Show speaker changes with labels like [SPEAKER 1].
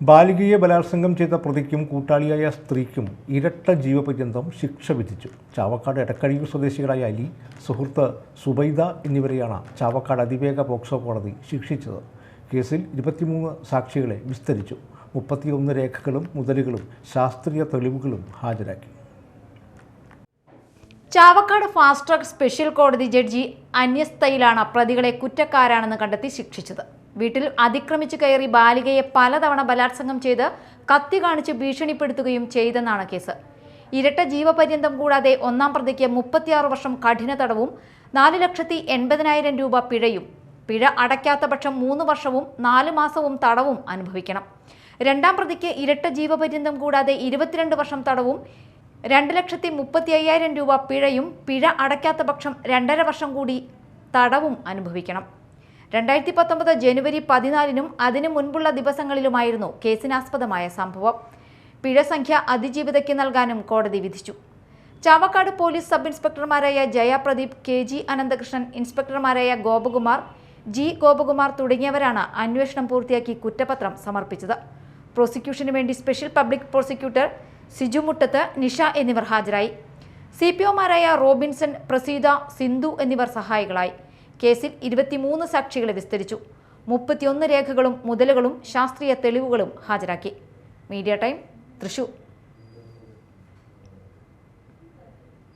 [SPEAKER 1] ബാലികയെ ബലാത്സംഗം ചെയ്ത പ്രതിക്കും കൂട്ടാളിയായ സ്ത്രീക്കും ഇരട്ട ജീവപര്യന്തം ശിക്ഷ വിധിച്ചു. ചാവക്കാട് എടക്കഴിയൂർ സ്വദേശികളായ അലി സുഹൃത്ത് സുബൈദ എന്നിവരെയാണ് ചാവക്കാട് അതിവേഗ പോക്സോ കോടതി ശിക്ഷിച്ചത്. കേസിൽ ഇരുപത്തിമൂന്ന് സാക്ഷികളെ വിസ്തരിച്ചു. മുപ്പത്തിയൊന്ന് രേഖകളും മുതലുകളും ശാസ്ത്രീയ തെളിവുകളും ഹാജരാക്കി.
[SPEAKER 2] ചാവക്കാട് ഫാസ്റ്റ് ട്രാക്ക് സ്പെഷ്യൽ കോടതി ജഡ്ജി അന്യസ്ഥയിലാണ് പ്രതികളെ കുറ്റക്കാരാണെന്ന് കണ്ടെത്തി ശിക്ഷിച്ചത്. വീട്ടിൽ അതിക്രമിച്ചു കയറി ബാലികയെ പലതവണ ബലാത്സംഗം ചെയ്ത് കത്തി കാണിച്ച് ഭീഷണിപ്പെടുത്തുകയും ചെയ്തെന്നാണ് കേസ്. ഇരട്ട ജീവപര്യന്തം കൂടാതെ ഒന്നാം പ്രതിക്ക് മുപ്പത്തിയാറ് വർഷം കഠിന തടവും നാല് ലക്ഷത്തി എൺപതിനായിരം രൂപ പിഴയും പിഴ അടയ്ക്കാത്ത പക്ഷം മൂന്ന് വർഷവും നാല് മാസവും തടവും അനുഭവിക്കണം. രണ്ടാം പ്രതിക്ക് ഇരട്ട ജീവപര്യന്തം കൂടാതെ ഇരുപത്തിരണ്ട് വർഷം തടവും രണ്ട് ലക്ഷത്തി മുപ്പത്തി അയ്യായിരം രൂപ പിഴയും പിഴ അടയ്ക്കാത്ത പക്ഷം രണ്ടര വർഷം കൂടി തടവും അനുഭവിക്കണം. രണ്ടായിരത്തി പത്തൊമ്പത് ജനുവരി പതിനാലിനും അതിനു മുൻപുള്ള ദിവസങ്ങളിലുമായിരുന്നു കേസിനാസ്പദമായ സംഭവം. പിഴ സംഖ്യ അതിജീവിതയ്ക്ക് നൽകാനും കോടതി വിധിച്ചു. ചാവക്കാട് പോലീസ് സബ് ഇൻസ്പെക്ടർമാരായ ജയ പ്രദീപ് കെ ജി അനന്തകൃഷ്ണൻ ഇൻസ്പെക്ടർമാരായ ഗോപകുമാർ ജി ഗോപകുമാർ തുടങ്ങിയവരാണ് അന്വേഷണം പൂർത്തിയാക്കി കുറ്റപത്രം സമർപ്പിച്ചത്. പ്രോസിക്യൂഷന് വേണ്ടി special public prosecutor Siju Muttath Nisha എന്നിവർ ഹാജരായി. സി പി ഒമാരായ റോബിൻസൺ പ്രസീത സിന്ധു എന്നിവർ സഹായികളായി. കേസിൽ ഇരുപത്തിമൂന്ന് സാക്ഷികളെ വിസ്തരിച്ചു. മുപ്പത്തിയൊന്ന് രേഖകളും മുതലുകളും ശാസ്ത്രീയ തെളിവുകളും ഹാജരാക്കി. Media time Thrissur.